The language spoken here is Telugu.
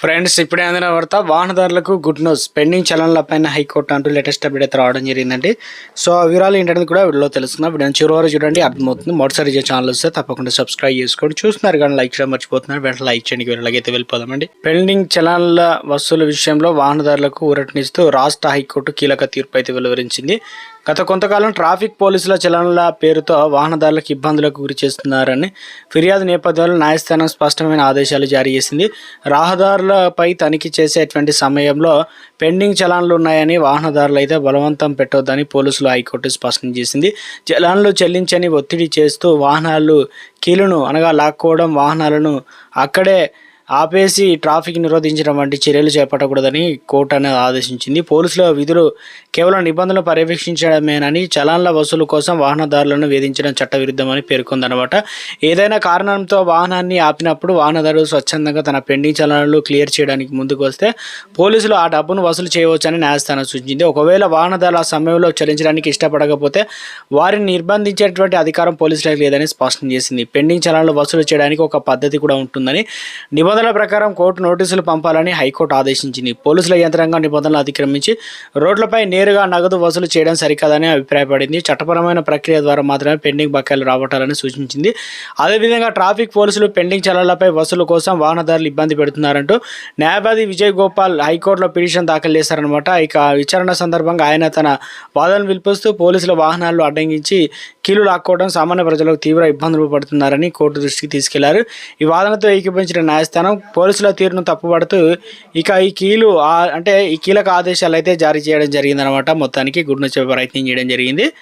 ఫ్రెండ్స్ ఇప్పుడే అందిన వార్త వాహనదారులకు గుడ్ న్యూస్ పెండింగ్ చలన్లపైన హైకోర్టు అంటూ లేటెస్ట్ అప్డేట్ అయితే రావడం జరిగిందండి. సో ఆ వివరాలు ఏంటనేది కూడా వీడియోలో తెలుస్తుంది వీడియో చివరి వరకు చూడండి. అర్థమవుతుంది. మొదటిసారి ఇచ్చే ఛానల్ వస్తే తప్పకుండా సబ్స్క్రైబ్ చేసుకోండి. చూస్తున్నారు కానీ లైక్ చేయడం మర్చిపోతున్నారు. వెంటనే లైక్ చేయండి. వీళ్ళకైతే వెళ్ళిపోదామండి. పెండింగ్ చలన్ల వసూలు విషయంలో వాహనదారులకు ఊరటనిస్తూ రాష్ట్ర హైకోర్టు కీలక తీర్పు అయితే వెలువరించింది. గత కొంతకాలం ట్రాఫిక్ పోలీసుల చలనల పేరుతో వాహనదారులకు ఇబ్బందులకు గురి చేస్తున్నారని ఫిర్యాదు నేపథ్యంలో న్యాయస్థానం స్పష్టమైన ఆదేశాలు జారీ చేసింది. వాహనదారులపై తనిఖీ చేసేటువంటి సమయంలో పెండింగ్ చలాన్లు ఉన్నాయని వాహనదారులు అయితే బలవంతం పెట్టొద్దని పోలీసులు హైకోర్టు స్పష్టం చేసింది. చలాన్లు చెల్లించని ఒత్తిడి చేస్తూ వాహనాలు కీలును అనగా లాక్కోవడం వాహనాలను అక్కడే ఆపేసి ట్రాఫిక్ నిరోధించడం వంటి చర్యలు చేపట్టకూడదని కోర్టు అనేది ఆదేశించింది. పోలీసుల విధులు కేవలం నిబంధనలు పర్యవేక్షించడమేనని చలాన్ల వసూలు కోసం వాహనదారులను వేధించడం చట్టవిరుద్ధమని పేర్కొందనమాట ఏదైనా కారణంతో వాహనాన్ని ఆపినప్పుడు వాహనదారుడు స్వచ్ఛందంగా తన పెండింగ్ చలనాలు క్లియర్ చేయడానికి ముందుకు వస్తే పోలీసులు ఆ డబ్బును వసూలు చేయవచ్చని న్యాయస్థానం సూచించింది. ఒకవేళ వాహనదారులు ఆ సమయంలో చెల్లించడానికి ఇష్టపడకపోతే వారిని నిర్బంధించేటువంటి అధికారం పోలీసులకు లేదని స్పష్టం చేసింది. పెండింగ్ చలనాలు వసూలు చేయడానికి ఒక పద్ధతి కూడా ఉంటుందని నిబంధన నిబంధనల ప్రకారం కోర్టు నోటీసులు పంపాలని హైకోర్టు ఆదేశించింది. పోలీసుల యంత్రాంగం నిబంధనలు అతిక్రమించి రోడ్లపై నేరుగా నగదు వసూలు చేయడం సరికాదని అభిప్రాయపడింది. చట్టపరమైన ప్రక్రియ ద్వారా మాత్రమే పెండింగ్ బకాయిలు రాబట్టాలని సూచించింది. అదేవిధంగా ట్రాఫిక్ పోలీసులు పెండింగ్ చలాలపై వసూలు కోసం వాహనదారులు ఇబ్బంది పెడుతున్నారంటూ న్యాయవాది విజయ్ గోపాల్ హైకోర్టులో పిటిషన్ దాఖలు చేశారనమాట ఇక విచారణ సందర్భంగా ఆయన తన వాదనలు వినిపిస్తూ పోలీసుల వాహనాలు అడ్డంగించి కీలు లాక్కోవడం సామాన్య ప్రజలకు తీవ్ర ఇబ్బందులు పడుతున్నారని కోర్టు దృష్టికి తీసుకెళ్ళారు. ఈ వాదనతో ఏకీపించిన న్యాయస్థానం పోలీసుల తీరును తప్పుపడుతూ ఇక ఈ కీలు అంటే ఈ కీలక ఆదేశాలు అయితే జారీ చేయడం జరిగిందనమాట. మొత్తానికి గుడ్ చెప్పే ప్రయత్నం చేయడం జరిగింది.